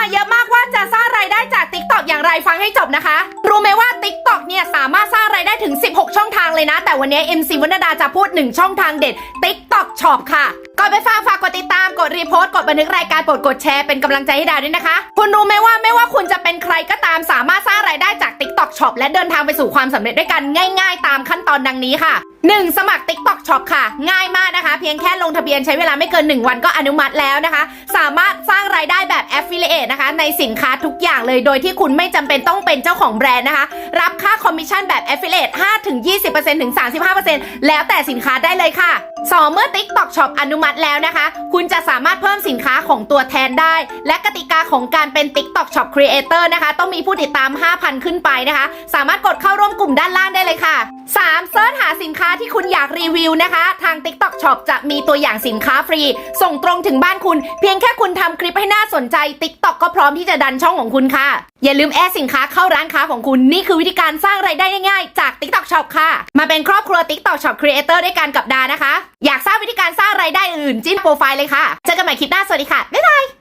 มาเยอะมากว่าจะสร้างรายได้จาก t ิ k t o k อย่างไรฟังให้จบนะคะ รู้ไหมว่า t ิ k t o k เนี่ยสามารถสร้างรายได้ถึง 16 ช่องทางเลยนะ แต่วันนี้ MC วรรณดาจะพูด 1 ช่องทางเด็ด TikTok Shop ค่ะ ก่อนไปฟังฝากกดติดตามกดรีโพสต์กดบันทึกรายการกดกดแชร์เป็นกำลังใจให้ดาวด้วยนะคะ คุณรู้ไหมว่าไม่ว่าคุณจะเป็นใครก็ตามสามารถสร้างรายได้จาก TikTok Shop และเดินทางไปสู่ความสำเร็จด้วยกันง่าย ๆ ตามขั้นตอนดังนี้ค่ะ 1. สมัคร TikTok Shop ค่ะ ง่ายมากนะคะ เพียงแค่ลงทะเบียนใช้เวลาไม่เกิน 1 วันก็อนุมัติแล้วนะคะสามารถสร้างรายได้แบบ Affiliate นะคะ ในสินค้าทุกอย่างเลย โดยที่คุณไม่จำเป็นต้องเป็นเจ้าของแบรนด์นะคะ รับค่าคอมมิชชั่นแบบ Affiliate 5-20%ถึง 35%แล้วแต่สินค้าได้เลยค่ะ 2. เมื่อ TikTok Shop อนุมัติแล้วนะคะ คุณจะสามารถเพิ่มสินค้าของตัวแทนได้ และกติกาของการเป็น TikTok Shop Creator นะคะ ต้องมีผู้ติดตาม 5,000 ขึ้นไปนะคะ สามารถกดเข้าร่วมกลุ่มด้านล่างได้เลยค่ะ 3. เซิร์ชหาสินค้าที่คุณอยากรีวิวนะคะ ทาง TikTok Shop จะมีตัวอย่างสินค้าฟรี ส่งตรงถึงบ้านคุณเพียงแค่คุณทำคลิปให้น่าสนใจ TikTok ก็พร้อมที่จะดันช่องของคุณค่ะ อย่าลืมแอดสินค้าเข้าร้านค้าของคุณนี่คือวิธีการสร้างไรายได้ง่ายๆจาก TikTok Shop ค่ะ มาเป็นครอบครัว TikTok Shop Creator ด้วยกันกับดานะคะ อยากทราบวิธีการสร้างไรายได้อื่นจิ้มโปรไฟล์เลยค่ะเจอกันใหม่คลิปหน้าสวัสดีค่ะบ๊ายบาย